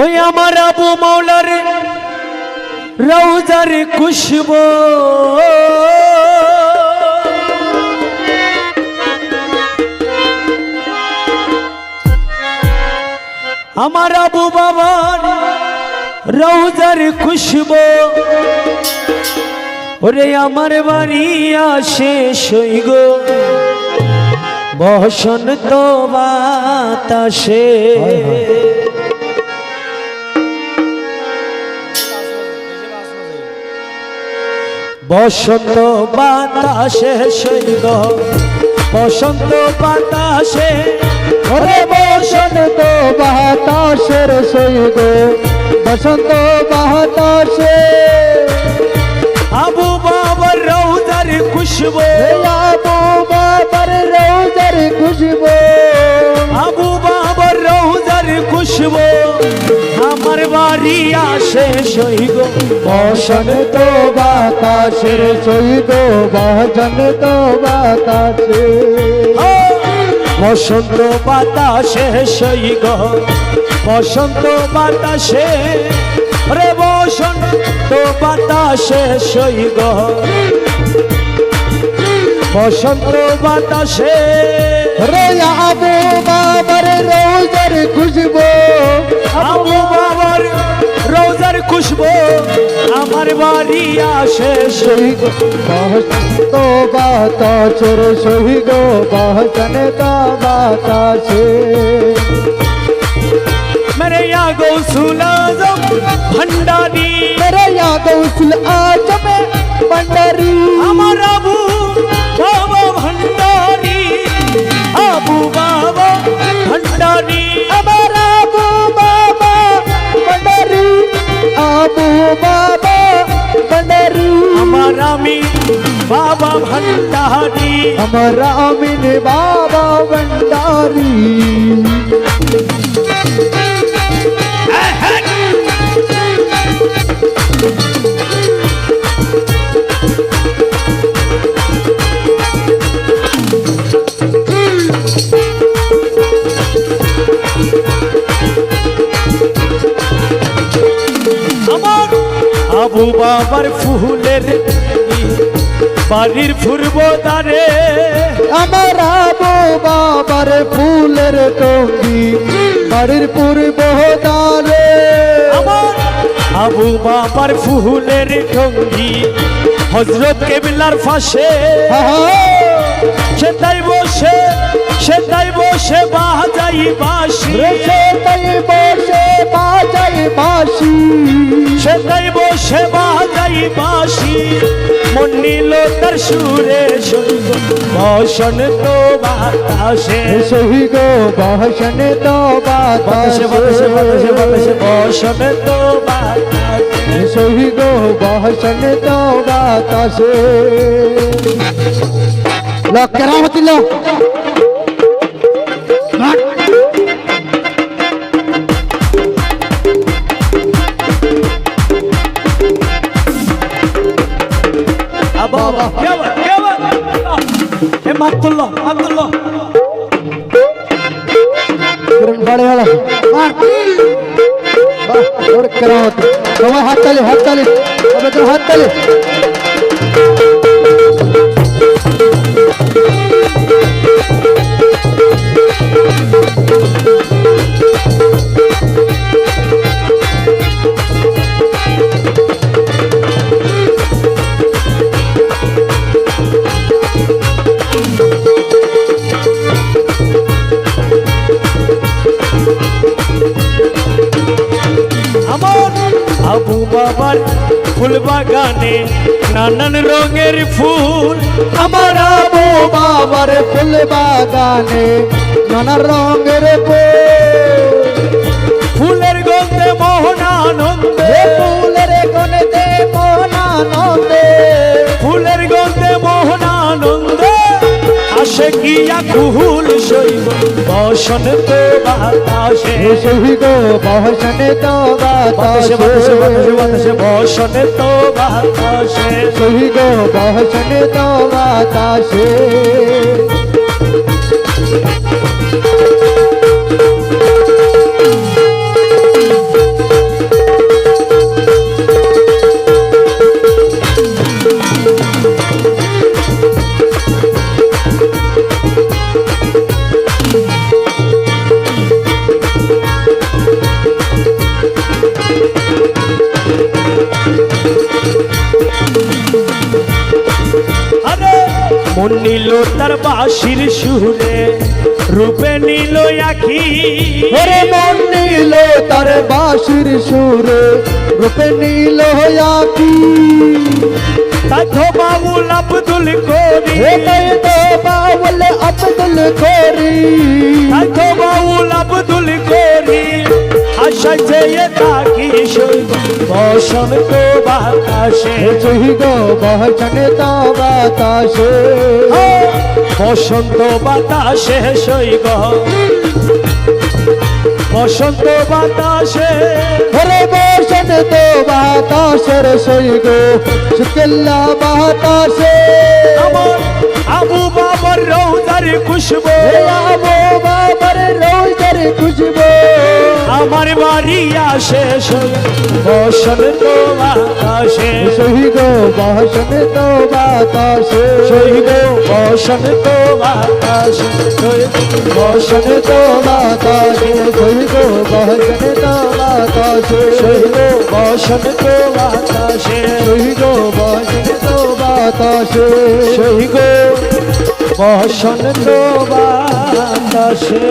ওই আমার আবু মৌলার রৌজার খুশব। আমার আবু বাবার রৌজার খুশব। ওরে আমার বাড়ি আসে সৈগ বসন্ত বাতাসে। বসন্ত বাতাসে সৈগ বসন্ত বাতাসে ওরে বসন্ত বাতাসের সৈগ বসন্ত বাতাসে আবু বাবার রৌজার খুশবু। আবু বাবার রোজার খুশবু। আবু বাবার রৌজার খুশবু। বাড়ি আসে সৈগ বসন্ত বাতাসের সৈগ বসন্ত বাতাসে। বসন্ত বাতাসে সৈগ বসন্ত বাতাসে। রে বসন্ত বাতাসে সৈগ বসন্ত বাতাসে। রে আবু বাবার রোজার বাড়ি আসে সৈগ বসন্ত বাতাসের সৈগ বসন্ত বাতাসে मेरे या गौसुल आजम भंडारी मेरे यहाँ गौसल आजम पंडरी আমার আবু আমার আমি বাবা ভণ্ডারি আমার আমিন বাবা ভণ্ডারি আবু বাবার ফুলের বাড়ির ফুরব তারে আমার আবু বাবার ফুলের টঙ্গি বাড়ির পূর্ব তারে আমার আবু বাবার ফুলের টঙ্গি হজরত কেবিলার ফাঁসে। সেটাই বসে সেটাই বসে বাজাই বাসি তাই বসে বাজাই বাসি সেটাই বসে বাজাই বাসি মন নিল তার সুরে বসন তো বাতাসে। সহি গো বহসন তো বাতাসে। বাতাসে বাতাসে বাতাসে বসন তো বাতাসে। সহি গো বহসন তো বাতাসে। লো কেরামতি লো আবা কে বা কে বা এ মাতুল্লাহ আব্দুল্লাহ বড়ে হলো और करावती তোমার হাত তালি হাত তালি তবে তো হাত বাবার ফুল বাগানে নানান রঙের ফুল। আমার আবু বাবার ফুল বাগানে নানা রঙের ফুল। ফুলের গন্ধে মোহনানন্দে। ফুলের গনেতে মনানন্দে ফুলের গন্ধে মোহনানন্দে। আসে গিয়া কুহুল শৈব বসন তো বাতাসে সহি বসন তো বাতাসে বাতাসে বাতাসে বসন তো বাতাসে সহি বসন তো বাতাসে মন নিল তার বাঁশির সুরে রূপে নিল আখি ওরে মন নীল তার বাঁশির সুরে রূপে নীল তাই তো বাউল আব্দুল করি বাউল আব্দুল করি বাউল আব্দুল করি আশা চেয়ে থাকি সৈব বসন্ত বাতাসে। জহি গো বহচন তো বাতাসে। বসন্ত বাতাসে সৈব বসন্ত বাতাসে। ওরে বসন তো বাতাসের সই গো শুক্লা বাতাসে। আবু বাবার রৌদার খুশবু। আবো বাবার রোজের খুশবো আমার বাড়ি আসে বসন্ত বাতাসে সহি গো বহসন তো বাতাসে সৈব বসন্ত বাতাসে বসন তো বাতাসে সহি গো বহসন তো বাতাসে সৈব বসন্ত বাতাসে সহি গো বহসন তো বাতাসে সৈব বসন্ত বাতাসে